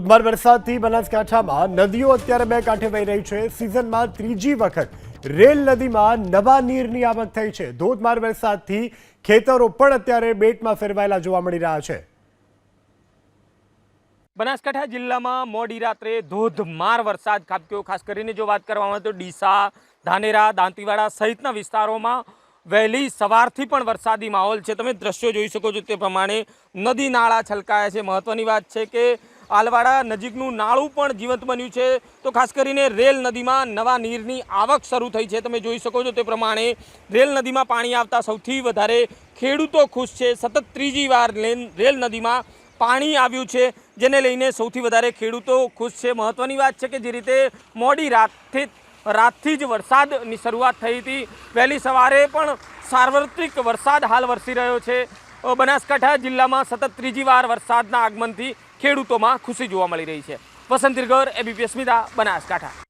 ધોધમાર વરસાદથી બનાસકાંઠામાં નદીઓ અત્યારે બે કાંઠે વહી રહી છે. સિઝનમાં ત્રીજી વખત રેલ નદીમાં નવા નીરની આવક થઈ છે. ધોધમાર વરસાદથી ખેતરો પણ અત્યારે બેટમાં ફેરવાયેલા જોવા મળી રહ્યા છે. બનાસકાંઠા જિલ્લામાં મોડી રાત્રે ધોધમાર વરસાદ ખાબક્યો. ખાસ કરીને જો વાત કરવામાં આવે તો ડીસા, ધાનેરા, દાંતીવાડા સહિતના વિસ્તારોમાં વહેલી સવારથી પણ વરસાદી માહોલ છે. તમે દ્રશ્યો જોઈ શકો છો તે પ્રમાણે નદી નાળા છલકાયા છે. મહત્ત્વની વાત છે કે આલવાડા નજીકનું નાળું પણ જીવંત બન્યું છે. તો ખાસ કરીને રેલ નદીમાં નવા નીરની આવક શરૂ થઈ છે. તમે જોઈ શકો છો તે પ્રમાણે રેલ નદીમાં પાણી આવતા સૌથી વધારે ખેડૂતો ખુશ છે. સતત ત્રીજી વાર રેલ નદીમાં પાણી આવ્યું છે, જેને લઈને સૌથી વધારે ખેડૂતો ખુશ છે. મહત્વની વાત છે કે જે રીતે મોડી રાતથી રાતથી જ વરસાદની શરૂઆત થઈ હતી. વહેલી સવારે પણ સાર્વત્રિક વરસાદ હાલ વરસી રહ્યો છે. બનાસકાંઠા જિલ્લામાં સતત ત્રીજી વાર વરસાદના આગમનથી ખેડૂતોમાં ખુશી જોવા મળી રહી છે. વસંત દિરગર એબીપી અસ્મિતા, બનાસકાંઠા.